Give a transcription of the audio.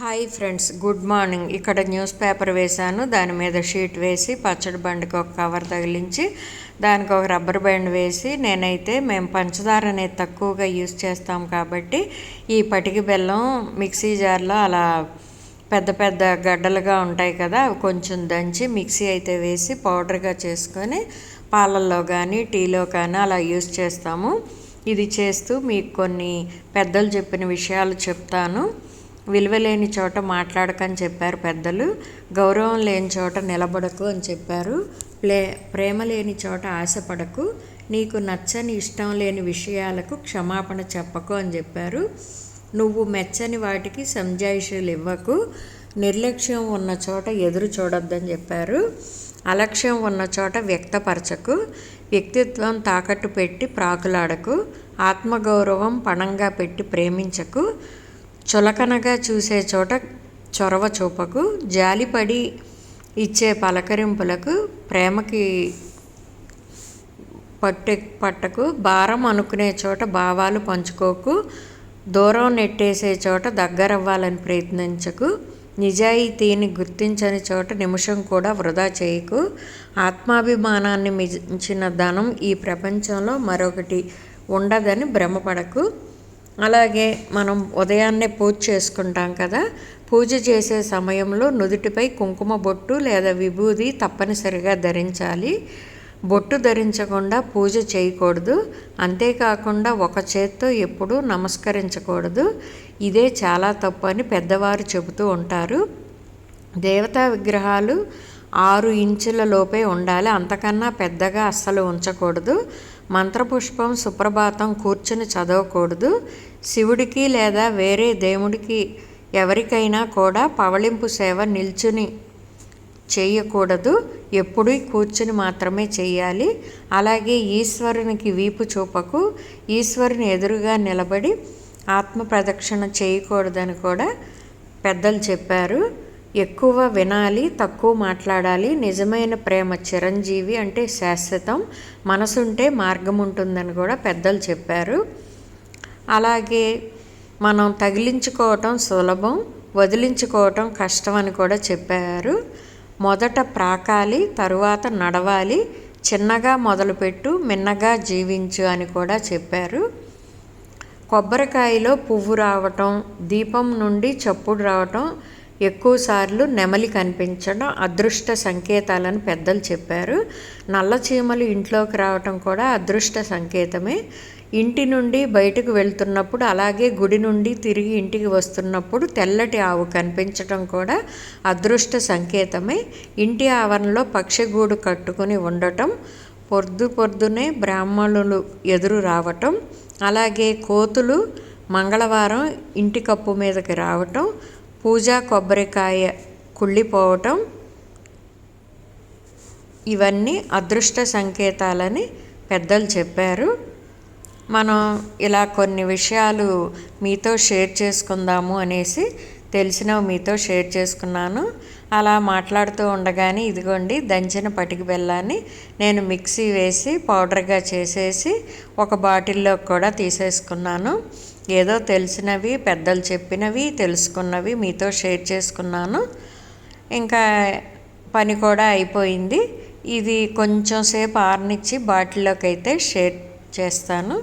Hi friends good morning. ఇక్కడ newspaper వేశాను. దాని మీద షీట్ వేసి పచ్చడి బండికి ఒక కవర్ తగిలించి దానికి ఒక రబ్బర్ బ్యాండ్ వేసి నేనైతే మేము పంచదార అనేది తక్కువగా యూస్ చేస్తాం కాబట్టి ఈ పటికి బెల్లం మిక్సీ జార్లో అలా పెద్ద పెద్ద గడ్డలుగా ఉంటాయి కదా అవి కొంచెం దంచి మిక్సీ అయితే వేసి పౌడర్గా చేసుకొని పాలల్లో కానీ టీలో కానీ అలా యూస్ చేస్తాము. ఇది చేస్తూ మీకు కొన్ని పెద్దలు చెప్పిన విషయాలు చెప్తాను. విలువ లేని చోట మాట్లాడకని చెప్పారు పెద్దలు గౌరవం లేని చోట నిలబడకు అని చెప్పారు. ప్లే ప్రేమ లేని చోట ఆశపడకు నీకు నచ్చని ఇష్టం లేని విషయాలకు క్షమాపణ చెప్పకు అని చెప్పారు. నువ్వు మెచ్చని వాటికి సంజాయిషులు ఇవ్వకు నిర్లక్ష్యం ఉన్న చోట ఎదురు చూడొద్దని చెప్పారు. అలక్ష్యం ఉన్న చోట వ్యక్తపరచకు వ్యక్తిత్వం తాకట్టు పెట్టి ప్రాకులాడకు ఆత్మగౌరవం పణంగా పెట్టి ప్రేమించకు చులకనగా చూసే చోట చొరవ చూపకు జాలిపడి ఇచ్చే పలకరింపులకు ప్రేమకి పట్టె పట్టకు భారం అనుకునే చోట భావాలు పంచుకోకు దూరం నెట్టేసే చోట దగ్గరవ్వాలని ప్రయత్నించకు నిజాయితీని గుర్తించని చోట నిమిషం కూడా వృధా చేయకు. ఆత్మాభిమానాన్ని మించిన ధనం ఈ ప్రపంచంలో మరొకటి ఉండదని భ్రమపడకు. అలాగే మనం ఉదయాన్నే పూజ చేసుకుంటాం కదా. పూజ చేసే సమయంలో నుదుటిపై కుంకుమ బొట్టు లేదా విభూది తప్పనిసరిగా ధరించాలి. బొట్టు ధరించకుండా పూజ చేయకూడదు. అంతేకాకుండా ఒక చేత్తో ఎప్పుడూ నమస్కరించకూడదు. ఇదే చాలా తప్పు అని పెద్దవారు చెబుతూ ఉంటారు. దేవతా విగ్రహాలు ఆరు ఇంచుల లోపే ఉండాలి. అంతకన్నా పెద్దగా అస్సలు ఉంచకూడదు. మంత్రపుష్పం సుప్రభాతం కూర్చుని చదవకూడదు. శివుడికి లేదా వేరే దేవుడికి ఎవరికైనా కూడా పవళింపు సేవ నిల్చుని చేయకూడదు. ఎప్పుడూ కూర్చుని మాత్రమే చేయాలి. అలాగే ఈశ్వరునికి వీపు చూపకు. ఈశ్వరుని ఎదురుగా నిలబడి ఆత్మ ప్రదక్షిణ చేయకూడదని కూడా పెద్దలు చెప్పారు. ఎక్కువ వినాలి తక్కువ మాట్లాడాలి. నిజమైన ప్రేమ చిరంజీవి అంటే శాశ్వతం. మనసుంటే మార్గం ఉంటుందని కూడా పెద్దలు చెప్పారు. అలాగే మనం తగిలించుకోవటం సులభం వదిలించుకోవటం కష్టం అని కూడా చెప్పారు. మొదట ప్రాకాలి తరువాత నడవాలి చిన్నగా మొదలుపెట్టు మిన్నగా జీవించు అని కూడా చెప్పారు. కొబ్బరికాయలో పువ్వు రావటం దీపం నుండి చప్పుడు రావటం ఎక్కువసార్లు నెమలి కనిపించడం అదృష్ట సంకేతాలని పెద్దలు చెప్పారు. నల్ల చీమలు ఇంట్లోకి రావటం కూడా అదృష్ట సంకేతమే. ఇంటి నుండి బయటకు వెళ్తున్నప్పుడు అలాగే గుడి నుండి తిరిగి ఇంటికి వస్తున్నప్పుడు తెల్లటి ఆవు కనిపించటం కూడా అదృష్ట సంకేతమే. ఇంటి ఆవరణలో పక్షిగూడు కట్టుకుని ఉండటం పొద్దు పొద్దునే బ్రాహ్మణులు ఎదురు రావటం అలాగే కోతులు మంగళవారం ఇంటి కప్పు మీదకి రావటం పూజా కొబ్బరికాయ కుళ్ళిపోవటం ఇవన్నీ అదృష్ట సంకేతాలని పెద్దలు చెప్పారు. మనం ఇలా కొన్ని విషయాలు మీతో షేర్ చేసుకుందాము అనేసి తెలిసినవి మీతో షేర్ చేసుకున్నాను. అలా మాట్లాడుతూ ఉండగానే ఇదిగోండి దంచిన పటికి బెల్లాన్ని నేను మిక్సీ వేసి పౌడర్గా చేసేసి ఒక బాటిల్లో కూడా తీసేసుకున్నాను. ఏదో తెలిసినవి పెద్దలు చెప్పినవి తెలుసుకున్నవి మీతో షేర్ చేసుకున్నాను. ఇంకా పని కూడా అయిపోయింది. ఇది కొంచెం సేపు బాటిల్లోకి అయితే షేర్ చేస్తాను.